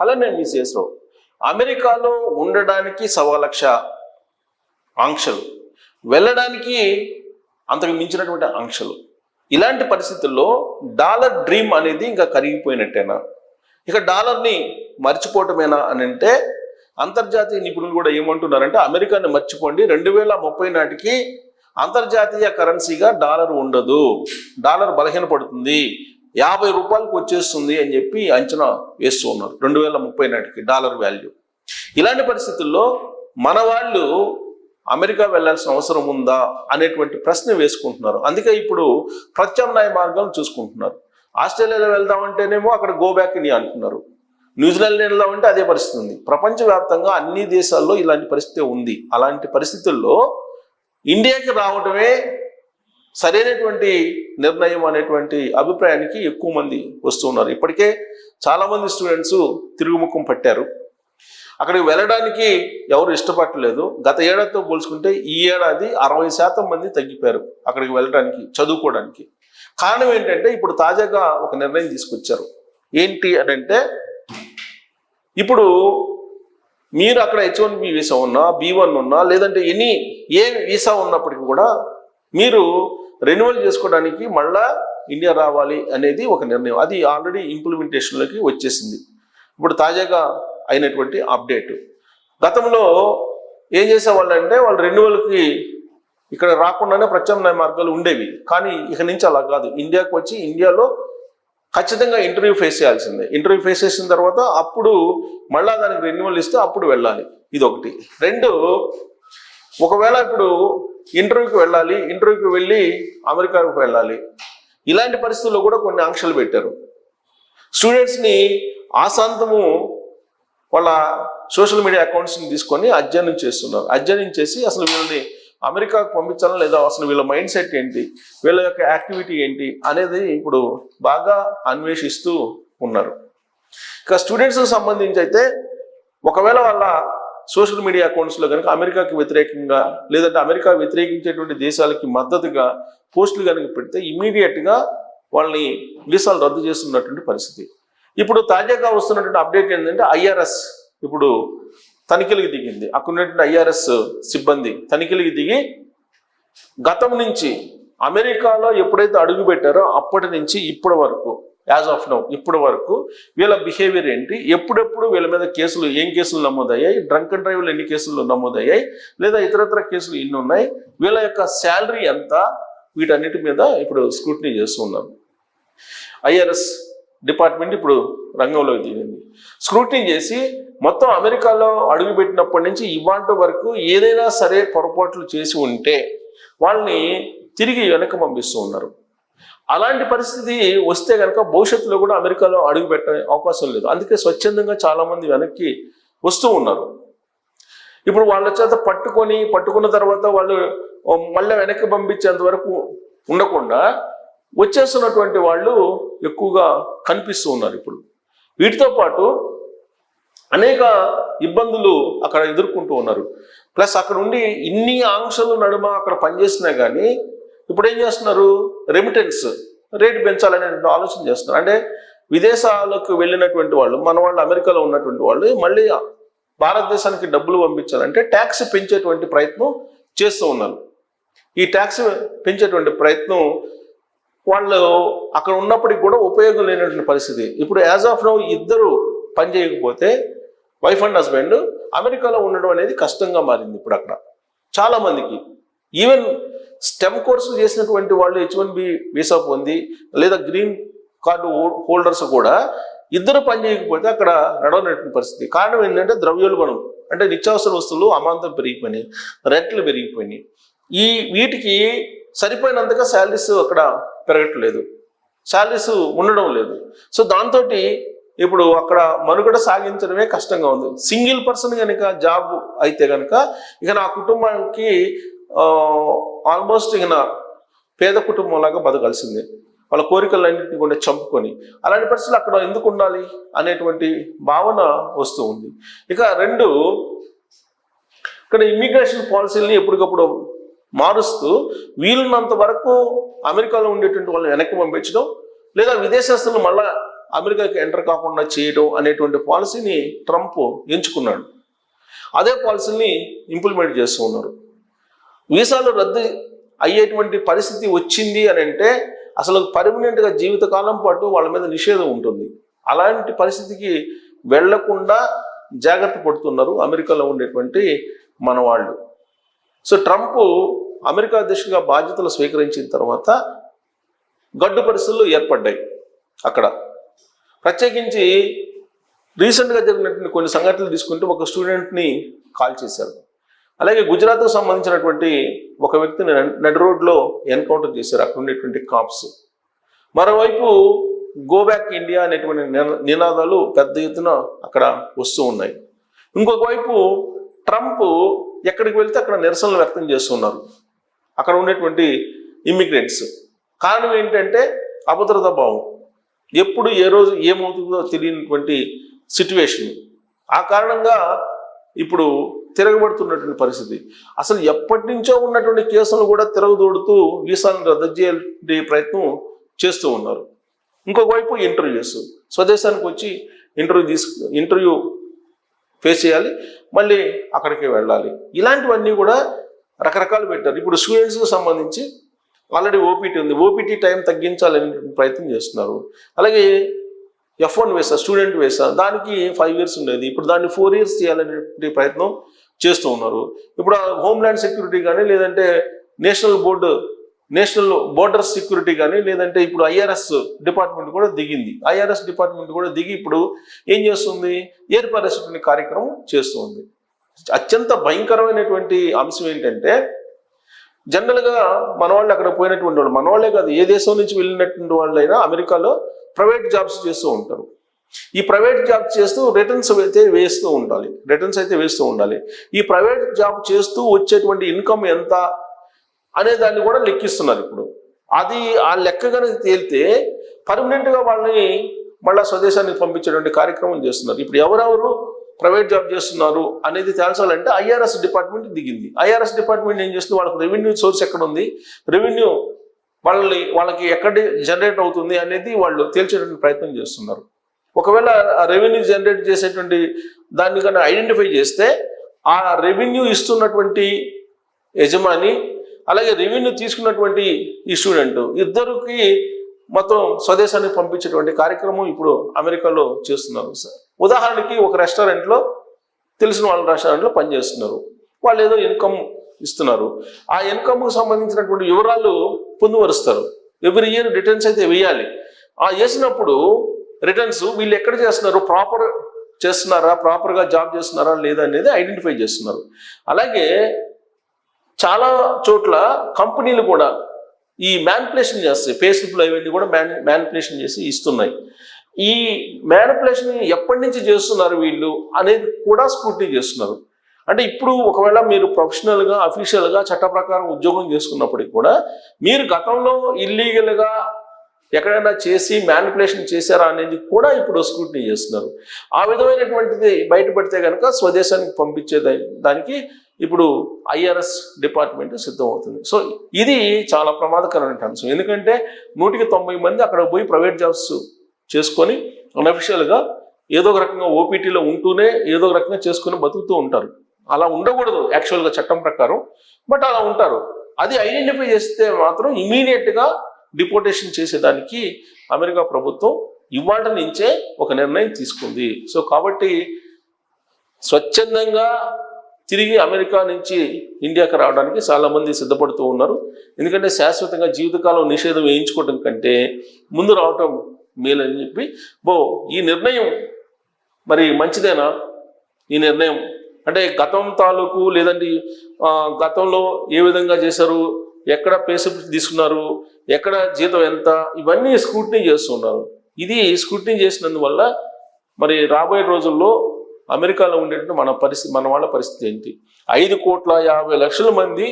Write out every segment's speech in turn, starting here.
అలానే మిస్ఎస్రావు అమెరికాలో ఉండడానికి సవా లక్ష ఆంక్షలు వెళ్ళడానికి అంతకు మించినటువంటి ఆంక్షలు. ఇలాంటి పరిస్థితుల్లో డాలర్ డ్రీమ్ అనేది ఇంకా కరిగిపోయినట్టేనా? ఇక డాలర్ని మర్చిపోవటమేనా అని అంటే అంతర్జాతీయ నిపుణులు కూడా ఏమంటున్నారంటే అమెరికాని మర్చిపోండి రెండు వేల ముప్పై నాటికి అంతర్జాతీయ కరెన్సీగా డాలర్ ఉండదు. డాలర్ బలహీనపడుతుంది. యాభై రూపాయలకు వచ్చేస్తుంది అని చెప్పి అంచనా వేస్తూ ఉన్నారు. రెండు వేల ముప్పై నాటికి డాలర్ వాల్యూ. ఇలాంటి పరిస్థితుల్లో మన వాళ్ళు అమెరికా వెళ్ళాల్సిన అవసరం ఉందా అనేటువంటి ప్రశ్న వేసుకుంటున్నారు. అందుకే ఇప్పుడు ప్రత్యామ్నాయ మార్గం చూసుకుంటున్నారు. ఆస్ట్రేలియాలో వెళ్దామంటేనేమో అక్కడ గో బ్యాక్ ఇండియా అంటున్నారు. న్యూజిలాండ్ వెళ్దామంటే అదే పరిస్థితి ఉంది. ప్రపంచవ్యాప్తంగా అన్ని దేశాల్లో ఇలాంటి పరిస్థితి ఉంది. అలాంటి పరిస్థితుల్లో ఇండియాకి రావడమే సరైనటువంటి నిర్ణయం అనేటువంటి అభిప్రాయానికి ఎక్కువ మంది వస్తున్నారు. ఇప్పటికే చాలామంది స్టూడెంట్స్ తిరుగుముఖం పట్టారు. అక్కడికి వెళ్ళడానికి ఎవరు ఇష్టపడలేదు. గత ఏడాదితో పోల్చుకుంటే ఈ ఏడాది అరవై శాతం మంది తగ్గిపోయారు అక్కడికి వెళ్ళడానికి చదువుకోవడానికి. కారణం ఏంటంటే ఇప్పుడు తాజాగా ఒక నిర్ణయం తీసుకొచ్చారు. ఏంటి అని అంటే ఇప్పుడు మీరు అక్కడ హెచ్ వన్ బి వీసా ఉన్నా బి వన్ ఉన్నా లేదంటే ఎనీ ఏ వీసా ఉన్నప్పటికీ కూడా మీరు రెన్యువల్ చేసుకోవడానికి మళ్ళా ఇండియా రావాలి అనేది ఒక నిర్ణయం. అది ఆల్రెడీ ఇంప్లిమెంటేషన్లోకి వచ్చేసింది. ఇప్పుడు తాజాగా అయినటువంటి అప్డేట్ గతంలో ఏం చేసేవాళ్ళు అంటే వాళ్ళు రెన్యువల్కి ఇక్కడ రాకుండానే ప్రత్యామ్నాయ మార్గాలు ఉండేవి. కానీ ఇక నుంచి అలా కాదు. ఇండియాకి వచ్చి ఇండియాలో ఖచ్చితంగా ఇంటర్వ్యూ ఫేస్ చేయాల్సిందే. ఇంటర్వ్యూ ఫేస్ చేసిన తర్వాత అప్పుడు మళ్ళా దానికి రెన్యువల్ ఇస్తే అప్పుడు వెళ్ళాలి. ఇది ఒకటి రెండు ఒకవేళ ఇప్పుడు ఇంటర్వ్యూకి వెళ్ళాలి ఇంటర్వ్యూకి వెళ్ళి అమెరికాకు వెళ్ళాలి. ఇలాంటి పరిస్థితుల్లో కూడా కొన్ని ఆంక్షలు పెట్టారు. స్టూడెంట్స్ని ఆశాంతము వాళ్ళ సోషల్ మీడియా అకౌంట్స్ని తీసుకొని అధ్యయనం చేస్తున్నారు. అధ్యయనం చేసి అసలు వీళ్ళని అమెరికాకు పంపించాలా లేదా అసలు వీళ్ళ మైండ్ సెట్ ఏంటి వీళ్ళ యొక్క యాక్టివిటీ ఏంటి అనేది ఇప్పుడు బాగా అన్వేషిస్తూ ఉన్నారు. ఇక స్టూడెంట్స్కి సంబంధించి అయితే ఒకవేళ వాళ్ళ సోషల్ మీడియా అకౌంట్స్లో కనుక అమెరికాకి వ్యతిరేకంగా లేదంటే అమెరికా వ్యతిరేకించేటువంటి దేశాలకి మద్దతుగా పోస్టులు కనుక పెడితే ఇమీడియట్గా వాళ్ళని వీసాలు రద్దు చేస్తున్నటువంటి పరిస్థితి. ఇప్పుడు తాజాగా వస్తున్నటువంటి అప్డేట్ ఏంటంటే ఐఆర్ఎస్ ఇప్పుడు తనిఖీలకు దిగింది. అక్కడ ఉన్నటువంటి ఐఆర్ఎస్ సిబ్బంది తనిఖీలకు దిగి గతం నుంచి అమెరికాలో ఎప్పుడైతే అడుగు పెట్టారో అప్పటి నుంచి ఇప్పటి వరకు యాజ్ ఆఫ్ నౌ ఇప్పటి వరకు వీళ్ళ బిహేవియర్ ఏంటి? ఎప్పుడెప్పుడు వీళ్ళ మీద కేసులు ఏం కేసులు నమోదయ్యాయి? డ్రంక్ అండ్ డ్రైవ్లు ఎన్ని కేసులు నమోదయ్యాయి? లేదా ఇతరత్ర కేసులు ఎన్ని ఉన్నాయి? వీళ్ళ యొక్క శాలరీ ఎంత? వీటన్నిటి మీద ఇప్పుడు స్క్రూటినీ చేస్తున్నారు ఐఆర్ఎస్ డిపార్ట్మెంట్ ఇప్పుడు రంగంలోకి దిగింది. స్క్రూటినీ చేసి మొత్తం అమెరికాలో అడుగుపెట్టినప్పటి నుంచి ఇవాంటి వరకు ఏదైనా సరే పొరపాట్లు చేసి ఉంటే వాళ్ళని తిరిగి వెనక పంపిస్తూ ఉన్నారు. అలాంటి పరిస్థితి వస్తే కనుక భవిష్యత్తులో కూడా అమెరికాలో అడుగు పెట్టే అవకాశం లేదు. అందుకే స్వచ్ఛందంగా చాలామంది వెనక్కి వస్తూ ఉన్నారు. ఇప్పుడు వాళ్ళ చేత పట్టుకొని పట్టుకున్న తర్వాత వాళ్ళు మళ్ళీ వెనక్కి పంపించేంత వరకు ఉండకుండా వచ్చేస్తున్నటువంటి వాళ్ళు ఎక్కువగా కనిపిస్తూ ఉన్నారు ఇప్పుడు. వీటితో పాటు అనేక ఇబ్బందులు అక్కడ ఎదుర్కొంటూ ఉన్నారు. ప్లస్ అక్కడ ఉండి ఇన్ని ఆంక్షలు నడుమ అక్కడ పనిచేసినా కానీ ఇప్పుడు ఏం చేస్తున్నారు? రెమిటెన్స్ రేటు పెంచాలనే ఆలోచన చేస్తున్నారు. అంటే విదేశాలకు వెళ్ళినటువంటి వాళ్ళు మన వాళ్ళు అమెరికాలో ఉన్నటువంటి వాళ్ళు మళ్ళీ భారతదేశానికి డబ్బులు పంపించాలంటే ట్యాక్స్ పెంచేటువంటి ప్రయత్నం చేస్తూ ఉన్నారు. ఈ ట్యాక్స్ పెంచేటువంటి ప్రయత్నం వాళ్ళు అక్కడ ఉన్నప్పటికి కూడా ఉపయోగం లేనటువంటి పరిస్థితి. ఇప్పుడు యాజ్ ఆఫ్ నౌ ఇద్దరు పని చేయకపోతే వైఫ్ అండ్ హస్బెండ్ అమెరికాలో ఉండడం అనేది కష్టంగా మారింది ఇప్పుడు అక్కడ. చాలామందికి ఈవెన్ స్టెమ్ కోర్సులు చేసినటువంటి వాళ్ళు హెచ్ వన్ బి వీసా పొంది లేదా గ్రీన్ కార్డు హోల్డర్స్ కూడా ఇద్దరు పని చేయకపోతే అక్కడ నడవనటువంటి పరిస్థితి. కారణం ఏంటంటే ద్రవ్యోల్బణం. అంటే నిత్యావసర వస్తువులు అమాంతం పెరిగిపోయినాయి రెంట్లు పెరిగిపోయినాయి. ఈ వీటికి సరిపోయినంతగా శాలరీస్ అక్కడ పెరగట్లేదు. శాలరీస్ ఉండడం లేదు. సో దాంతో ఇప్పుడు అక్కడ మనుగడ సాగించడమే కష్టంగా ఉంది. సింగిల్ పర్సన్ కనుక జాబ్ అయితే కనుక ఇక నా కుటుంబానికి ఆల్మోస్ట్ ఇక పేద కుటుంబం లాగా బతకాల్సిందే. వాళ్ళ కోరికలన్నింటినీ కూడా చంపుకొని అలాంటి పరిస్థితులు అక్కడ ఎందుకు ఉండాలి అనేటువంటి భావన వస్తూ ఉంది. ఇక రెండు ఇక్కడ ఇమ్మిగ్రేషన్ పాలసీలని ఎప్పటికప్పుడు మారుస్తూ వీలున్నంత వరకు అమెరికాలో ఉండేటువంటి వాళ్ళని వెనక్కి పంపించడం లేదా విదేశస్తులను మళ్ళా అమెరికాకి ఎంటర్ కాకుండా చేయడం అనేటువంటి పాలసీని ట్రంప్ ఎంచుకున్నాడు. అదే పాలసీని ఇంప్లిమెంట్ చేస్తూ ఉన్నారు. వీసాలు రద్దు అయ్యేటువంటి పరిస్థితి వచ్చింది అని అంటే అసలు పర్మనెంట్గా జీవితకాలం పాటు వాళ్ళ మీద నిషేధం ఉంటుంది. అలాంటి పరిస్థితికి వెళ్ళకుండా జాగ్రత్త పడుతున్నారు అమెరికాలో ఉండేటువంటి మన వాళ్ళు. సో ట్రంప్ అమెరికా అధ్యక్షుడిగా బాధ్యతలు స్వీకరించిన తర్వాత గడ్డు పరిస్థితులు ఏర్పడ్డాయి అక్కడ. ప్రత్యేకించి రీసెంట్గా జరిగినటువంటి కొన్ని సంఘటనలు తీసుకుంటే ఒక స్టూడెంట్ని కాల్ చేశారు. అలాగే గుజరాత్కు సంబంధించినటువంటి ఒక వ్యక్తిని నడి రోడ్లో ఎన్కౌంటర్ చేశారు. అక్కడ ఉండేటువంటి కాప్స్. మరోవైపు గో బ్యాక్ ఇండియా అనేటువంటి నినాదాలు పెద్ద ఎత్తున అక్కడ వస్తూ ఉన్నాయి. ఇంకొక వైపు ట్రంప్ ఎక్కడికి వెళ్తే అక్కడ నిరసనలు వ్యక్తం చేస్తున్నారు. అక్కడ ఉండేటువంటి ఇమ్మిగ్రెంట్స్. కారణం ఏంటంటే అభద్రతా భావం. ఎప్పుడు ఏ రోజు ఏమవుతుందో తెలియనటువంటి సిట్యువేషన్ ఆ కారణంగా ఇప్పుడు తిరగబడుతున్నటువంటి పరిస్థితి. అసలు ఎప్పటి నుంచో ఉన్నటువంటి కేసులను కూడా తిరగదోడుతూ వీసాలను రద్దు చేసే ప్రయత్నం చేస్తూ ఉన్నారు. ఇంకొక వైపు ఇంటర్వ్యూస్. స్వదేశానికి వచ్చి ఇంటర్వ్యూ తీసుకు ఇంటర్వ్యూ ఫేస్ చేయాలి మళ్ళీ అక్కడికి వెళ్ళాలి. ఇలాంటివన్నీ కూడా రకరకాలు పెట్టారు. ఇప్పుడు స్టూడెంట్స్కి సంబంధించి ఆల్రెడీ ఓపీటీ ఉంది. ఓపీటీ టైం తగ్గించాలని ప్రయత్నం చేస్తున్నారు. అలాగే ఎఫ్ వన్ వేసా స్టూడెంట్ వేసా దానికి ఫైవ్ ఇయర్స్ ఉండేది. ఇప్పుడు దాన్ని ఫోర్ ఇయర్స్ చేయాలనే ప్రయత్నం చేస్తూ ఉన్నారు. ఇప్పుడు హోమ్ల్యాండ్ సెక్యూరిటీ కానీ లేదంటే national board national border security కానీ లేదంటే ఇప్పుడు ఐఆర్ఎస్ డిపార్ట్మెంట్ కూడా దిగింది. ఐఆర్ఎస్ డిపార్ట్మెంట్ కూడా దిగి ఇప్పుడు ఏం చేస్తుంది? ఏర్పరేసేటువంటి కార్యక్రమం చేస్తుంది అత్యంత భయంకరమైనటువంటి అంశం ఏంటంటే జనరల్గా మన వాళ్ళు అక్కడ పోయినటువంటి వాళ్ళు మన వాళ్ళే కాదు ఏ దేశం నుంచి వెళ్ళినటువంటి వాళ్ళైనా అమెరికాలో ప్రైవేట్ జాబ్స్ చేస్తూ ఉంటారు. ఈ ప్రైవేట్ జాబ్ చేస్తూ రిటర్న్స్ అయితే వేస్తూ ఉండాలి. రిటర్న్స్ అయితే వేస్తూ ఉండాలి. ఈ ప్రైవేట్ జాబ్ చేస్తూ వచ్చేటువంటి ఇన్కమ్ ఎంత అనే దాన్ని కూడా లెక్కిస్తున్నారు ఇప్పుడు. అది ఆ లెక్క కనుక తేలితే పర్మనెంట్గా వాళ్ళని మళ్ళా స్వదేశానికి పంపించేటువంటి కార్యక్రమం చేస్తున్నారు. ఇప్పుడు ఎవరెవరు ప్రైవేట్ జాబ్ చేస్తున్నారు అనేది తేల్చాలంటే ఐఆర్ఎస్ డిపార్ట్మెంట్ దిగింది. ఐఆర్ఎస్ డిపార్ట్మెంట్ ఏం చేస్తుంది? వాళ్ళకి రెవెన్యూ సోర్స్ ఎక్కడ ఉంది రెవెన్యూ వాళ్ళని వాళ్ళకి ఎక్కడ జనరేట్ అవుతుంది అనేది వాళ్ళు తేల్చేటువంటి ప్రయత్నం చేస్తున్నారు. ఒకవేళ రెవెన్యూ జనరేట్ చేసేటువంటి దాన్ని కన్నా ఐడెంటిఫై చేస్తే ఆ రెవెన్యూ ఇస్తున్నటువంటి యజమాని అలాగే రెవెన్యూ తీసుకున్నటువంటి ఈ స్టూడెంట్ ఇద్దరికి మొత్తం స్వదేశానికి పంపించేటువంటి కార్యక్రమం ఇప్పుడు అమెరికాలో చేస్తున్నారు. సార్ ఉదాహరణకి ఒక రెస్టారెంట్లో తెలిసిన వాళ్ళ రెస్టారెంట్లో పనిచేస్తున్నారు. వాళ్ళు ఏదో ఇన్కమ్ ఇస్తున్నారు. ఆ ఇన్కమ్కు సంబంధించినటువంటి వివరాలు పొందుపరుస్తారు ఎవ్రీ ఇయర్ రిటర్న్స్ అయితే వేయాలి. ఆ వేసినప్పుడు రిటర్న్స్ వీళ్ళు ఎక్కడ చేస్తున్నారు? ప్రాపర్ చేస్తున్నారా? ప్రాపర్గా జాబ్ చేస్తున్నారా? లేదా అనేది ఐడెంటిఫై చేస్తున్నారు. అలాగే చాలా చోట్ల కంపెనీలు కూడా ఈ మ్యానిపులేషన్ చేస్తాయి ఫేస్బుక్లో అవన్నీ కూడా మ్యాన్ మ్యానిపులేషన్ చేసి ఇస్తున్నాయి. ఈ మ్యానిపులేషన్ ఎప్పటి నుంచి చేస్తున్నారు వీళ్ళు అనేది కూడా స్ఫూర్తి చేస్తున్నారు. అంటే ఇప్పుడు ఒకవేళ మీరు ప్రొఫెషనల్గా అఫీషియల్గా చట్ట ప్రకారం ఉద్యోగం చేసుకున్నప్పటికీ కూడా మీరు గతంలో ఇల్లీగల్గా ఎక్కడైనా చేసి మ్యానిపులేషన్ చేశారా అనేది కూడా ఇప్పుడు స్క్రూటినీ చేస్తున్నారు. ఆ విధమైనటువంటిది బయటపడితే కనుక స్వదేశానికి పంపించే దానికి ఇప్పుడు ఐఆర్ఎస్ డిపార్ట్మెంట్ సిద్ధమవుతుంది. సో ఇది చాలా ప్రమాదకరమైన అంశం. ఎందుకంటే నూటికి తొంభై మంది అక్కడ పోయి ప్రైవేట్ జాబ్స్ చేసుకొని అన్అఫిషియల్గా ఏదో ఒక రకంగా ఓపీటీలో ఉంటూనే ఏదో ఒక రకంగా చేసుకుని బతుకుతూ ఉంటారు. అలా ఉండకూడదు యాక్చువల్గా చట్టం ప్రకారం. బట్ అలా ఉంటారు. అది ఐడెంటిఫై చేస్తే మాత్రం ఇమీడియట్గా డిపోటేషన్ చేసేదానికి అమెరికా ప్రభుత్వం ఇవాళ నుంచే ఒక నిర్ణయం తీసుకుంది. సో కాబట్టి స్వచ్ఛందంగా తిరిగి అమెరికా నుంచి ఇండియాకి రావడానికి చాలామంది సిద్ధపడుతూ ఉన్నారు. ఎందుకంటే శాశ్వతంగా జీవితకాలం నిషేధం వేయించుకోవడం కంటే ముందు రావటం మేలని చెప్పి బో ఈ నిర్ణయం మరి మంచిదేనా? ఈ నిర్ణయం అంటే గతం తాలూకు లేదంటే గతంలో ఏ విధంగా చేశారు ఎక్కడ పేసప్ తీసుకున్నారు ఎక్కడ జీతం ఎంత ఇవన్నీ స్క్రూటినీ చేస్తున్నారు. ఇది స్క్రూటినీ చేసినందువల్ల మరి రాబోయే రోజుల్లో అమెరికాలో ఉండేటువంటి మన పరిస్థితి మన వాళ్ళ పరిస్థితి ఏంటి? ఐదు కోట్ల యాభై లక్షల మంది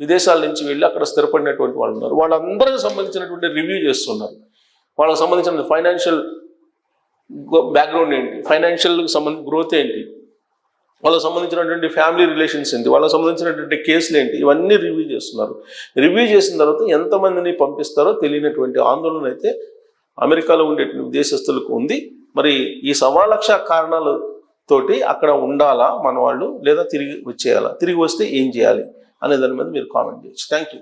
విదేశాల నుంచి వెళ్ళి అక్కడ స్థిరపడినటువంటి వాళ్ళు ఉన్నారు. వాళ్ళందరికీ సంబంధించినటువంటి రివ్యూ చేస్తున్నారు. వాళ్ళకి సంబంధించిన ఫైనాన్షియల్ బ్యాక్గ్రౌండ్ ఏంటి? ఫైనాన్షియల్ సంబంధించిన గ్రోత్ ఏంటి? వాళ్ళకి సంబంధించినటువంటి ఫ్యామిలీ రిలేషన్స్ ఏంటి? వాళ్ళకి సంబంధించినటువంటి కేసులు ఏంటి? ఇవన్నీ రివ్యూ చేస్తున్నారు. రివ్యూ చేసిన తర్వాత ఎంతమందిని పంపిస్తారో తెలియనటువంటి ఆందోళన అయితే అమెరికాలో ఉండేటువంటి దేశస్తులకు ఉంది. మరి ఈ సవా లక్ష కారణాలు తోటి అక్కడ ఉండాలా మన వాళ్ళు లేదా తిరిగి వచ్చేయాలా? తిరిగి వస్తే ఏం చేయాలి? అనే దాని మీద మీరు కామెంట్ చేయొచ్చు. Thank you